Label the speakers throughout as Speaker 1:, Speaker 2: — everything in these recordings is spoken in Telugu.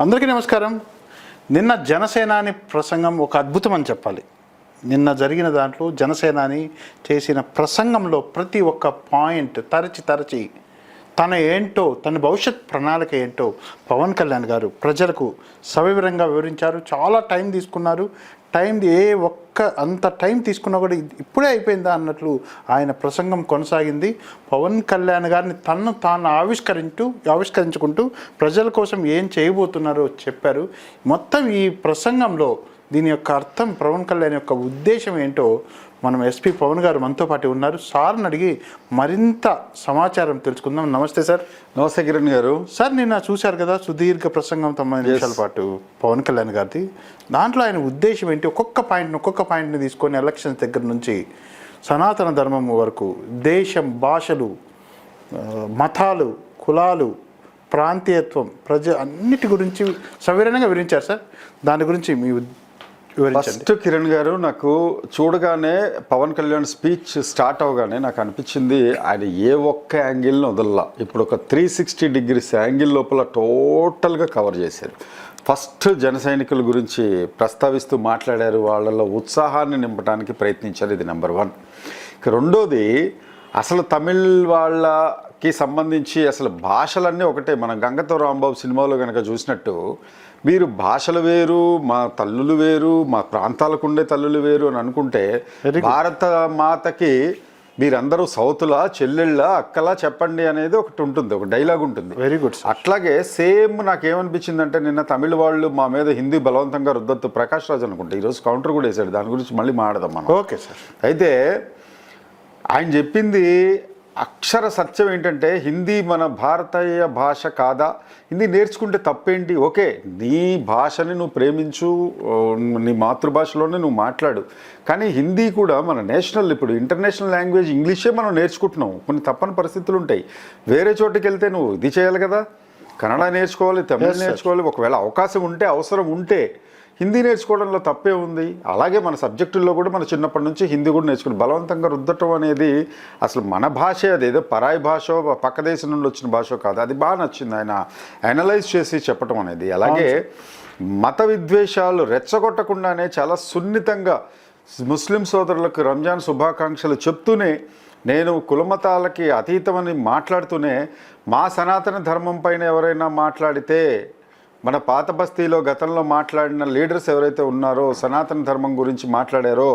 Speaker 1: అందరికీ నమస్కారం. నిన్న జనసేనాని ప్రసంగం ఒక అద్భుతం అని చెప్పాలి. నిన్న జరిగిన దాంట్లో జనసేనాని చేసిన ప్రసంగంలో ప్రతి ఒక్క పాయింట్ తరచి తరచి తన ఏంటో తన భవిష్యత్ ప్రణాళిక ఏంటో పవన్ కళ్యాణ్ గారు ప్రజలకు సవివరంగా వివరించారు. చాలా టైం తీసుకున్నారు. టైంది ఏ ఒక్క అంత టైం తీసుకున్నా కూడా ఇప్పుడే అయిపోయిందా అన్నట్లు ఆయన ప్రసంగం కొనసాగింది. పవన్ కళ్యాణ్ గారిని తనను తాను ఆవిష్కరించు ఆవిష్కరించుకుంటూ ప్రజల కోసం ఏం చేయబోతున్నారో చెప్పారు. మొత్తం ఈ ప్రసంగంలో దీని యొక్క అర్థం పవన్ కళ్యాణ్ యొక్క ఉద్దేశం ఏంటో మనం ఎస్పీ పవన్ గారు మనతో పాటు ఉన్నారు. సార్ని అడిగి మరింత సమాచారం తెలుసుకుందాం. నమస్తే సార్.
Speaker 2: నమస్తే కిరణ్ గారు.
Speaker 1: సార్ నిన్న చూశారు కదా సుదీర్ఘ ప్రసంగం తొమ్మిది నిమిషాల పాటు పవన్ కళ్యాణ్ గారిది. దాంట్లో ఆయన ఉద్దేశం ఏంటి? ఒక్కొక్క పాయింట్ని ఒక్కొక్క పాయింట్ని తీసుకొని ఎలక్షన్స్ దగ్గర నుంచి సనాతన ధర్మం వరకు దేశం భాషలు మతాలు కులాలు ప్రాంతీయత్వం ప్రజ అన్నిటి గురించి సవివరంగా వివరించారు సార్. దాని గురించి మీ
Speaker 2: ఫస్ట్ కిరణ్ గారు నాకు చూడగానే పవన్ కళ్యాణ్ స్పీచ్ స్టార్ట్ అవగానే నాకు అనిపించింది ఆయన ఏ ఒక్క యాంగిల్ని వదల్లా. ఇప్పుడు ఒక త్రీ సిక్స్టీ డిగ్రీస్ యాంగిల్ లోపల టోటల్గా కవర్ చేశారు. ఫస్ట్ జన సైనికుల గురించి ప్రస్తావిస్తూ మాట్లాడారు వాళ్ళలో ఉత్సాహాన్ని నింపడానికి ప్రయత్నించారు ఇది నెంబర్ వన్. ఇక రెండోది అసలు తమిళ్ వాళ్ళ వాళ్ళకి సంబంధించి అసలు భాషలన్నీ ఒకటే. మన గంగతో రాంబాబు సినిమాలో కనుక చూసినట్టు మీరు భాషలు వేరు మా తల్లులు వేరు మా ప్రాంతాలకు ఉండే తల్లులు వేరు అని అనుకుంటే. భారత మాతకి మీరందరూ సౌతులా చెల్లెళ్ళ అక్కలా చెప్పండి అనేది ఒకటి ఉంటుంది ఒక డైలాగ్ ఉంటుంది.
Speaker 1: వెరీ గుడ్
Speaker 2: అట్లాగే సేమ్ నాకేమనిపించింది అంటే నిన్న తమిళ వాళ్ళు మా మీద హిందీ బలవంతంగా రుద్దొద్దు ప్రకాష్ రాజ్ అనుకుంటా. ఈరోజు కౌంటర్ కూడా వేశాడు. దాని గురించి మళ్ళీ మాడదాం మనం.
Speaker 1: ఓకే సార్
Speaker 2: అయితే ఆయన చెప్పింది అక్షర సత్యం ఏంటంటే హిందీ మన భారతీయ భాష కాదా? హిందీ నేర్చుకుంటే తప్పేంటి? ఓకే నీ భాషని నువ్వు ప్రేమించు నీ మాతృభాషలోనే నువ్వు మాట్లాడు. కానీ హిందీ కూడా మన నేషనల్ ఇప్పుడు ఇంటర్నేషనల్ లాంగ్వేజ్ ఇంగ్లీషే మనం నేర్చుకుంటున్నాం. కొన్ని తప్పని పరిస్థితులు ఉంటాయి. వేరే చోటుకి వెళ్తే నువ్వు ఇది చేయాలి కదా? కన్నడ నేర్చుకోవాలి తమిళ. నేర్చుకోవాలి. ఒకవేళ అవకాశం ఉంటే అవసరం ఉంటే హిందీ నేర్చుకోవడంలో తప్పే ఉంది. అలాగే మన సబ్జెక్టుల్లో కూడా మన చిన్నప్పటి నుంచి హిందీ కూడా నేర్చుకుని బలవంతంగా రుద్దటం అనేది అసలు మన భాషే అది ఏదో పరాయి భాష పక్క దేశం నుండి వచ్చిన భాష కాదు. అది బాగా నచ్చింది ఆయన అనలైజ్ చేసి చెప్పటం అనేది. అలాగే మత విద్వేషాలు రెచ్చగొట్టకుండానే చాలా సున్నితంగా ముస్లిం సోదరులకు రంజాన్ శుభాకాంక్షలు చెప్తూనే నేను కులమతాలకి అతీతమని మాట్లాడుతూనే మా సనాతన ధర్మం పైన ఎవరైనా మాట్లాడితే మన పాత బస్తీలో గతంలో మాట్లాడిన లీడర్స్ ఎవరైతే ఉన్నారో సనాతన ధర్మం గురించి మాట్లాడారో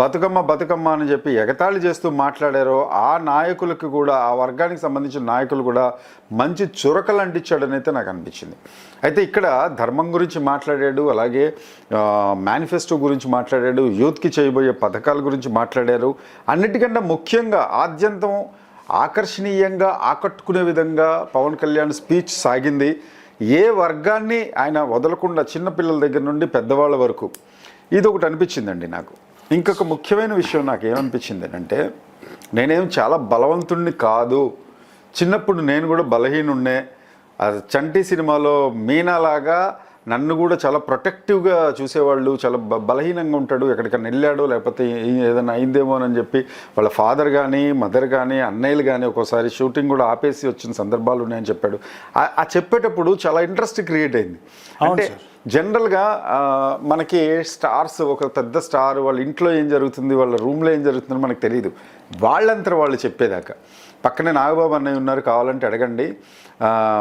Speaker 2: బతుకమ్మ బతుకమ్మ అని చెప్పి ఎగతాళి చేస్తూ మాట్లాడారో ఆ నాయకులకు కూడా ఆ వర్గానికి సంబంధించిన నాయకులు కూడా మంచి చురకలు అంటించాడని అయితే నాకు అనిపించింది. అయితే ఇక్కడ ధర్మం గురించి మాట్లాడాడు అలాగే మేనిఫెస్టో గురించి మాట్లాడాడు యూత్కి చేయబోయే పథకాల గురించి మాట్లాడారు. అన్నిటికంటే ముఖ్యంగా ఆద్యంతం ఆకర్షణీయంగా ఆకట్టుకునే విధంగా పవన్ కళ్యాణ్ స్పీచ్ సాగింది. ఏ వర్గాన్ని ఆయన వదలకుండా చిన్నపిల్లల దగ్గర నుండి పెద్దవాళ్ళ వరకు? ఇది ఒకటి అనిపించిందండి నాకు. ఇంకొక ముఖ్యమైన విషయం నాకు ఏమనిపించింది అంటే నేనేం చాలా బలవంతుణ్ణి కాదు. చిన్నప్పుడు నేను కూడా బలహీనుండే అది చంటి సినిమాలో మీనాలాగా నన్ను కూడా చాలా ప్రొటెక్టివ్గా చూసేవాళ్ళు చాలా బలహీనంగా ఉంటాడు. ఎక్కడికైనా వెళ్ళాడో లేకపోతే ఏదైనా అయిందేమోనని చెప్పి వాళ్ళ ఫాదర్ కానీ మదర్ కానీ అన్నయ్యలు కానీ ఒక్కోసారి షూటింగ్ కూడా ఆపేసి వచ్చిన సందర్భాలు ఉన్నాయని చెప్పాడు. ఆ- ఆ చెప్పేటప్పుడు చాలా ఇంట్రెస్ట్ క్రియేట్ అయింది. అంటే జనరల్గా మనకి స్టార్స్ ఒక పెద్ద స్టార్ వాళ్ళ ఇంట్లో ఏం జరుగుతుంది వాళ్ళ రూమ్లో ఏం జరుగుతుందో మనకు తెలియదు వాళ్ళంతా వాళ్ళు చెప్పేదాకా. పక్కనే నాగబాబు అన్నయ్య ఉన్నారు కావాలంటే అడగండి.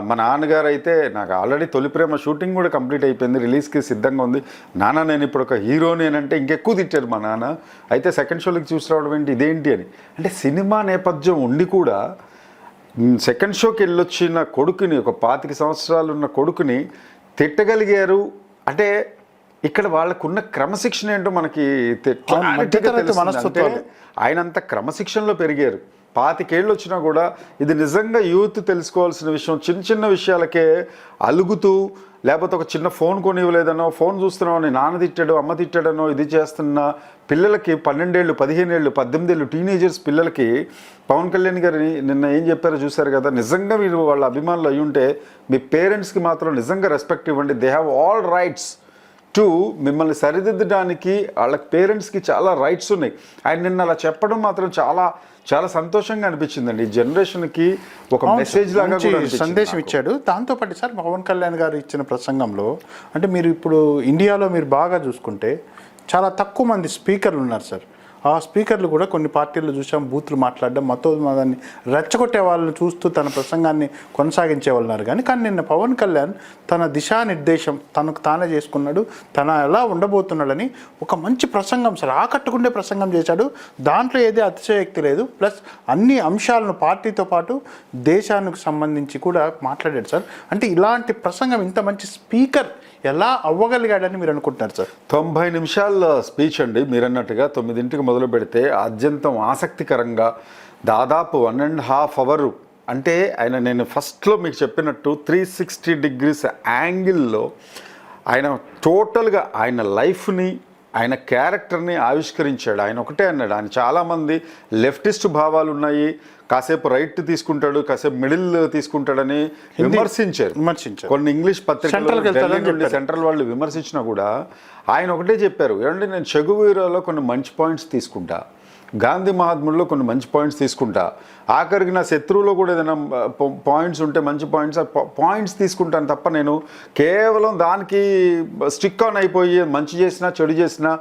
Speaker 2: మా నాన్నగారు అయితే నాకు ఆల్రెడీ తొలి ప్రేమ షూటింగ్ కూడా కంప్లీట్ అయిపోయింది రిలీజ్కి సిద్ధంగా ఉంది. నాన్న నేను ఇప్పుడు ఒక హీరోని అంటే ఇంకెక్కువ తిట్టారు మా నాన్న. అయితే సెకండ్ షోలకి చూసి రావడం ఏంటి ఇదేంటి అని. అంటే సినిమా నేపథ్యం ఉండి కూడా సెకండ్ షోకి వెళ్ళొచ్చిన కొడుకుని ఒక పాతిక సంవత్సరాలు ఉన్న కొడుకుని తిట్టగలిగారు అంటే ఇక్కడ వాళ్ళకున్న క్రమశిక్షణ ఏంటో మనకి తె-
Speaker 1: అవును,
Speaker 2: clarity గా
Speaker 1: మధ్యతరగతి
Speaker 2: తెలుస్తుంది.
Speaker 1: మనస్తత్వాలు.
Speaker 2: అంటే ఆయన అంత క్రమశిక్షణలో పెరిగారు పాతికేళ్ళు వచ్చినా కూడా ఇది నిజంగా యూత్ తెలుసుకోవాల్సిన విషయం. చిన్న చిన్న విషయాలకే అలుగుతూ లేకపోతే ఒక చిన్న ఫోన్ కొనివ్వలేదనో ఫోన్ చూస్తున్నామని నాన్న తిట్టాడు అమ్మ తిట్టాడనో ఇది చేస్తున్న పిల్లలకి పన్నెండేళ్ళు పదిహేనేళ్ళు పద్దెనిమిదేళ్ళు టీనేజర్స్ పిల్లలకి పవన్ కళ్యాణ్ గారిని నిన్న ఏం చెప్పారో చూశారు కదా? నిజంగా మీరు వాళ్ళ అభిమానులు అయ్యుంటే మీ పేరెంట్స్కి మాత్రం నిజంగా రెస్పెక్ట్ ఇవ్వండి. They have all rights to మిమ్మల్ని సరిదిద్దడానికి వాళ్ళ పేరెంట్స్కి చాలా రైట్స్ ఉన్నాయి. ఆయన నిన్న అలా చెప్పడం మాత్రం చాలా చాలా సంతోషంగా అనిపించిందండి. ఈ జనరేషన్కి ఒక మెసేజ్ లాగా
Speaker 1: సందేశం. ఇచ్చాడు. దాంతోపాటు సార్ పవన్ కళ్యాణ్ గారు ఇచ్చిన ప్రసంగంలో అంటే మీరు ఇప్పుడు ఇండియాలో మీరు బాగా చూసుకుంటే చాలా తక్కువ మంది స్పీకర్లు ఉన్నారు సార్. ఆ స్పీకర్లు కూడా కొన్ని పార్టీలు చూసాం బూతులు మాట్లాడడం మతోన్మాదాన్ని రెచ్చగొట్టే వాళ్ళని చూస్తూ తన ప్రసంగాన్ని కొనసాగించే ఉన్నారు. కానీ కానీ నిన్న పవన్ కళ్యాణ్ తన దిశానిర్దేశం తనకు తానే చేసుకున్నాడు తన ఎలా ఉండబోతున్నాడని ఒక మంచి ప్రసంగం సార్ ఆకట్టుకుండే ప్రసంగం చేశాడు. దాంట్లో ఏది అతిశయోక్తి లేదు. ప్లస్ అన్ని అంశాలను పార్టీతో పాటు దేశానికి సంబంధించి కూడా మాట్లాడాడు సార్. అంటే ఇలాంటి ప్రసంగం ఇంత మంచి స్పీకర్ ఎలా అవ్వగలిగాడని మీరు అనుకుంటున్నారు సార్?
Speaker 2: తొంభై నిమిషాల స్పీచ్ అండి. మీరు అన్నట్టుగా తొమ్మిదింటికి మొదలు పెడితే అత్యంతం ఆసక్తికరంగా దాదాపు వన్ అండ్ హాఫ్ అవర్. అంటే ఆయన నేను ఫస్ట్లో మీకు చెప్పినట్టు త్రీ సిక్స్టీ డిగ్రీస్ యాంగిల్లో ఆయన టోటల్గా ఆయన లైఫ్ని ఆయన క్యారెక్టర్ని ఆవిష్కరించాడు. ఆయన ఒకటే అన్నాడు. ఆయన చాలామంది లెఫ్టిస్ట్ భావాలు ఉన్నాయి కాసేపు రైట్ తీసుకుంటాడు కాసేపు మిడిల్ తీసుకుంటాడని విమర్శించారు
Speaker 1: విమర్శించారు.
Speaker 2: కొన్ని ఇంగ్లీష్ పత్రికలు. సెంట్రల్ వాళ్ళు విమర్శించినా కూడా ఆయన ఒకటే చెప్పారు ఏమంటే నేను చెగువీరాలో కొన్ని మంచి పాయింట్స్ తీసుకుంటా గాంధీ మహాత్ముల్లో కొన్ని మంచి పాయింట్స్ తీసుకుంటా ఆఖరికి నా శత్రువులో కూడా ఏదైనా పాయింట్స్ ఉంటే మంచి పాయింట్స్ పాయింట్స్ తీసుకుంటాను తప్ప నేను కేవలం దానికి స్టిక్ ఆన్ అయిపోయి మంచి చేసినా చెడు చేసినా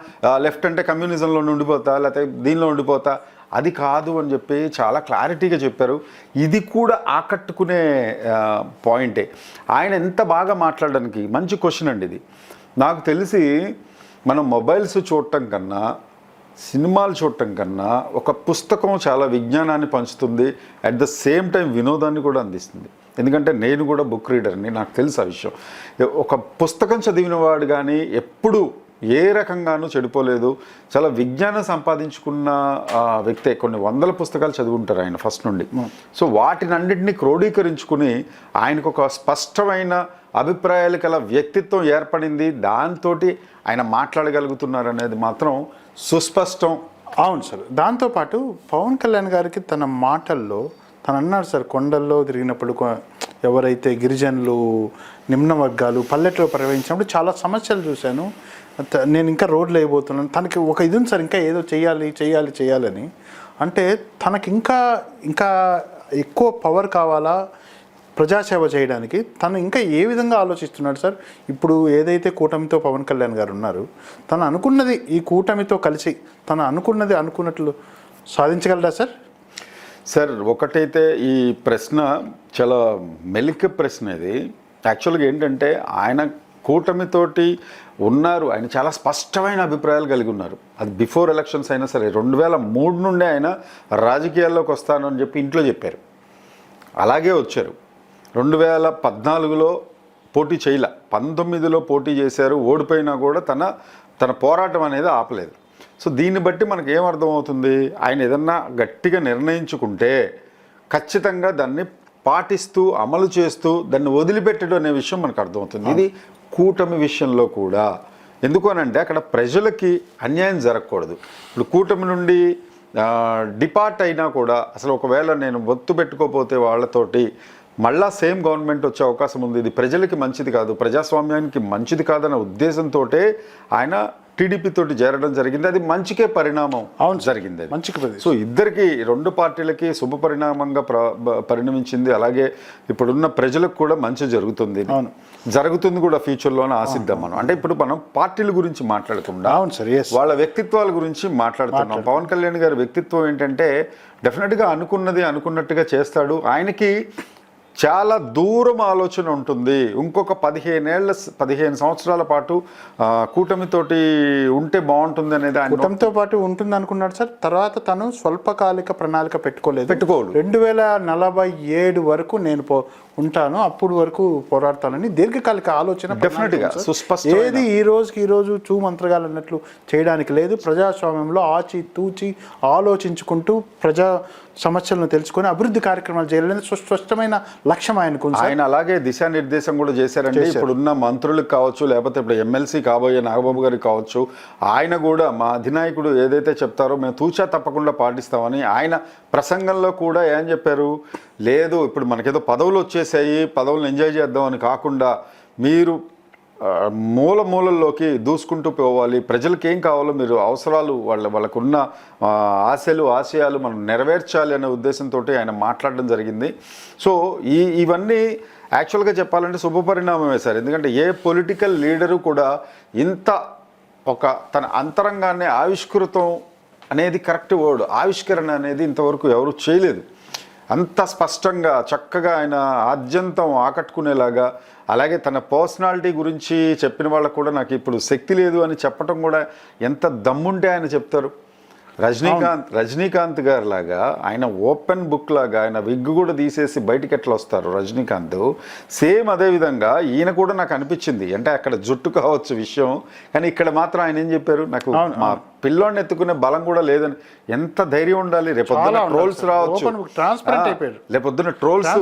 Speaker 2: లెఫ్ట్ అంటే కమ్యూనిజంలో ఉండిపోతా లేకపోతే దీనిలో ఉండిపోతా అది కాదు అని చెప్పి చాలా క్లారిటీగా చెప్పారు. ఇది కూడా ఆకట్టుకునే పాయింటే. ఆయన ఎంత బాగా మాట్లాడడానికి మంచి క్వశ్చన్ అండి ఇది. నాకు తెలిసి మనం మొబైల్స్ చూడటం కన్నా సినిమాలు చూడటం కన్నా ఒక పుస్తకం చాలా విజ్ఞానాన్ని పంచుతుంది అట్ ద సేమ్ టైం వినోదాన్ని కూడా అందిస్తుంది. ఎందుకంటే నేను కూడా బుక్ రీడర్ని నాకు తెలుసు ఆ విషయం. ఒక పుస్తకం చదివిన వాడు కానీ ఎప్పుడు ఏ రకంగానూ చెడిపోలేదు. చాలా విజ్ఞానం సంపాదించుకున్న వ్యక్తే కొన్ని వందల పుస్తకాలు చదివి ఉంటారు ఆయన ఫస్ట్ నుండి. సో వాటిని అన్నింటినీ క్రోడీకరించుకుని ఆయనకు ఒక స్పష్టమైన అభిప్రాయాలు గల వ్యక్తిత్వం ఏర్పడింది. దాంతోటి ఆయన మాట్లాడగలుగుతున్నారు అనేది మాత్రం సుస్పష్టం.
Speaker 1: అవును సార్. దాంతోపాటు పవన్ కళ్యాణ్ గారికి తన మాటల్లో తను అన్నాడు సార్ కొండల్లో తిరిగినప్పుడు ఎవరైతే గిరిజనులు నిమ్న వర్గాలు పల్లెట్లో ప్రవహించినప్పుడు చాలా సమస్యలు చూశాను. నేను ఇంకా రోడ్లు వేయబోతున్నాను. తనకి ఒక ఇది ఉంది సార్ ఇంకా ఏదో చేయాలి చేయాలి చేయాలని. అంటే తనకి ఇంకా ఇంకా ఎక్కువ పవర్ కావాలా ప్రజాసేవ చేయడానికి? తను ఇంకా ఏ విధంగా ఆలోచిస్తున్నాడు సార్? ఇప్పుడు ఏదైతే కూటమితో పవన్ కళ్యాణ్ గారు ఉన్నారు తను అనుకున్నది ఈ కూటమితో కలిసి తను అనుకున్నది అనుకున్నట్లు సాధించగలరా సార్?
Speaker 2: సార్ ఒకటైతే ఈ ప్రశ్న చాలా మెలిక ప్రశ్న ఇది. యాక్చువల్గా ఏంటంటే ఆయన కూటమితోటి ఉన్నారు. ఆయన చాలా స్పష్టమైన అభిప్రాయాలు కలిగి ఉన్నారు. అది బిఫోర్ ఎలక్షన్స్ అయినా సరే రెండు వేల మూడు నుండే ఆయన రాజకీయాల్లోకి వస్తాను అని చెప్పి ఇంట్లో చెప్పారు. అలాగే వచ్చారు. రెండు వేల పద్నాలుగులో పోటీ చేయలే. పంతొమ్మిదిలో పోటీ చేశారు. ఓడిపోయినా కూడా తన తన పోరాటం అనేది ఆపలేదు. సో దీన్ని బట్టి మనకు ఏమర్థమవుతుంది ఆయన ఏదన్నా గట్టిగా నిర్ణయించుకుంటే ఖచ్చితంగా దాన్ని పాటిస్తూ అమలు చేస్తూ దాన్ని వదిలిపెట్టడం అనే విషయం మనకు అర్థమవుతుంది. ఇది కూటమి విషయంలో కూడా ఎందుకు అనంటే అక్కడ ప్రజలకి అన్యాయం జరగకూడదు. ఇప్పుడు కూటమి నుండి డిపార్ట్ అయినా కూడా అసలు ఒకవేళ నేను ఒత్తు పెట్టుకోపోతే వాళ్ళతోటి మళ్ళా సేమ్ గవర్నమెంట్ వచ్చే అవకాశం ఉంది. ఇది ప్రజలకి మంచిది కాదు ప్రజాస్వామ్యానికి మంచిది కాదన్న ఉద్దేశంతో ఆయన టీడీపీ తోటి చేరడం జరిగింది. అది మంచికే పరిణామం
Speaker 1: అవును.
Speaker 2: జరిగింది.
Speaker 1: మంచికి
Speaker 2: సో ఇద్దరికి రెండు పార్టీలకి శుభ పరిణామంగా పరిణమించింది. అలాగే ఇప్పుడున్న ప్రజలకు కూడా మంచి జరుగుతుంది
Speaker 1: అవును.
Speaker 2: జరుగుతుంది కూడా ఫ్యూచర్లోనే ఆశిద్దాం మనం. అంటే ఇప్పుడు మనం పార్టీల గురించి మాట్లాడకుండా
Speaker 1: అవును సార్
Speaker 2: వాళ్ళ వ్యక్తిత్వాల గురించి మాట్లాడుతున్నాం. పవన్ కళ్యాణ్ గారి వ్యక్తిత్వం ఏంటంటే డెఫినెట్గా అనుకున్నది అనుకున్నట్టుగా చేస్తాడు. ఆయనకి చాలా దూరం ఆలోచన ఉంటుంది. ఇంకొక పదిహేనేళ్ళ పదిహేను సంవత్సరాల పాటు కూటమితోటి ఉంటే బాగుంటుంది అనేది ఆయన
Speaker 1: కూటమితో పాటు ఉంటుంది అనుకున్నాడు సార్. తర్వాత తను స్వల్పకాలిక ప్రణాళిక పెట్టుకోలేదు.
Speaker 2: పెట్టుకోడు.
Speaker 1: రెండు వేల నలభై ఏడు వరకు నేను పో ఉంటాను. అప్పుడు వరకు పోరాడతానని దీర్ఘకాలిక ఆలోచన ప్రణాళిక
Speaker 2: Definitely గా,
Speaker 1: ఉంది సార్.
Speaker 2: సుస్పష్టమైన-
Speaker 1: ఏది ఈ రోజుకి ఈ రోజు చూ మంత్రగాలు అన్నట్లు చేయడానికి లేదు. ప్రజాస్వామ్యంలో ఆచి తూచి ఆలోచించుకుంటూ ప్రజా సమస్యలను తెలుసుకొని అభివృద్ధి కార్యక్రమాలు చేయాలనేది సుస్పష్టమైన లక్ష్యం ఆయనకు.
Speaker 2: ఆయన అలాగే దిశానిర్దేశం కూడా చేశారండి
Speaker 1: చేశారు.
Speaker 2: ఇప్పుడున్న మంత్రులకు కావచ్చు లేకపోతే ఇప్పుడు ఎమ్మెల్సీ కాబోయే నాగబాబు గారికి కావచ్చు ఆయన కూడా మా అధినాయకుడు ఏదైతే చెప్తారో మేము తూచా తప్పకుండా పాటిస్తామని ఆయన ప్రసంగంలో కూడా ఏం చెప్పారు లేదు ఇప్పుడు మనకేదో పదవులు వచ్చేసాయి పదవులను ఎంజాయ్ చేద్దామని కాకుండా మీరు మూల మూలల్లోకి దూసుకుంటూ పోవాలి. ప్రజలకు ఏం కావాలో మీరు అవసరాలు వాళ్ళ వాళ్ళకున్న ఆశలు ఆశయాలు మనం నెరవేర్చాలి అనే ఉద్దేశంతో ఆయన మాట్లాడడం జరిగింది. సో ఈ ఇవన్నీ యాక్చువల్గా చెప్పాలంటే శుభపరిణామమే సార్. ఎందుకంటే ఏ పొలిటికల్ లీడరు కూడా ఇంత ఒక తన అంతరంగాన్ని ఆవిష్కృతం అనేది కరెక్ట్ వర్డ్. ఆవిష్కరణ అనేది ఇంతవరకు ఎవరు చేయలేదు. అంత స్పష్టంగా చక్కగా ఆయన ఆద్యంతం ఆకట్టుకునేలాగా అలాగే తన పర్సనాలిటీ గురించి చెప్పిన వాళ్ళకు కూడా నాకు ఇప్పుడు శక్తి లేదు అని చెప్పటం కూడా ఎంత దమ్ముంటే ఆయన చెప్తారు. రజనీకాంత్ రజనీకాంత్ గారు లాగా ఆయన ఓపెన్ బుక్ లాగా ఆయన విగ్ కూడా తీసేసి బయటికి ఎట్లా వస్తారు రజనీకాంత్? సేమ్ అదే విధంగా ఈయన కూడా నాకు అనిపించింది. అంటే అక్కడ జుట్టు కావచ్చు విషయం కానీ ఇక్కడ మాత్రం ఆయన ఏం చెప్పారు? నాకు మా పిల్లోడిని ఎత్తుకునే బలం కూడా లేదని. ఎంత ధైర్యం ఉండాలి? రేపొద్దున ట్రోల్స్. రావచ్చు. రేపొద్దున ట్రోల్స్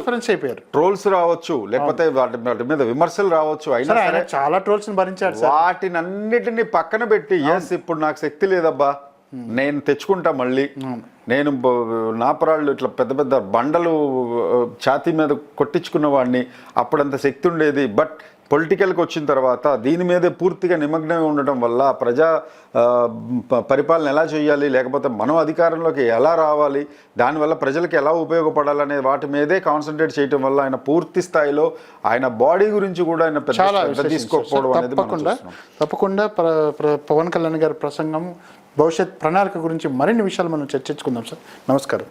Speaker 2: ట్రోల్స్ రావచ్చు. లేకపోతే వాటి వాటి మీద విమర్శలు రావచ్చు. అయినా
Speaker 1: చాలా ట్రోల్స్ భరించాడు సార్.
Speaker 2: వాటిని అన్నిటిని పక్కన పెట్టి ఎస్ ఇప్పుడు నాకు శక్తి లేదబ్బా. నేను తెచ్చుకుంటా మళ్ళీ నేను నాపరాళ్ళు ఇట్లా పెద్ద పెద్ద బండలు ఛాతీ మీద కొట్టించుకున్న వాడిని అప్పుడంత శక్తి ఉండేది బట్ పొలిటికల్కి వచ్చిన తర్వాత దీని మీదే పూర్తిగా నిమగ్నమై ఉండటం వల్ల ప్రజా పరిపాలన ఎలా చేయాలి లేకపోతే మనం అధికారంలోకి ఎలా రావాలి దానివల్ల ప్రజలకు ఎలా ఉపయోగపడాలనే వాటి మీదే కాన్సన్ట్రేట్ చేయటం వల్ల ఆయన పూర్తి స్థాయిలో ఆయన బాడీ గురించి కూడా ఆయన పెద్ద తీసుకోకపోవడం. అనేది
Speaker 1: తప్పకుండా. తప్పకుండా పవన్ కళ్యాణ్ గారి ప్రసంగం భవిష్యత్ ప్రణాళిక గురించి మరిన్ని విషయాలు మనం చర్చించుకుందాం సార్. నమస్కారం.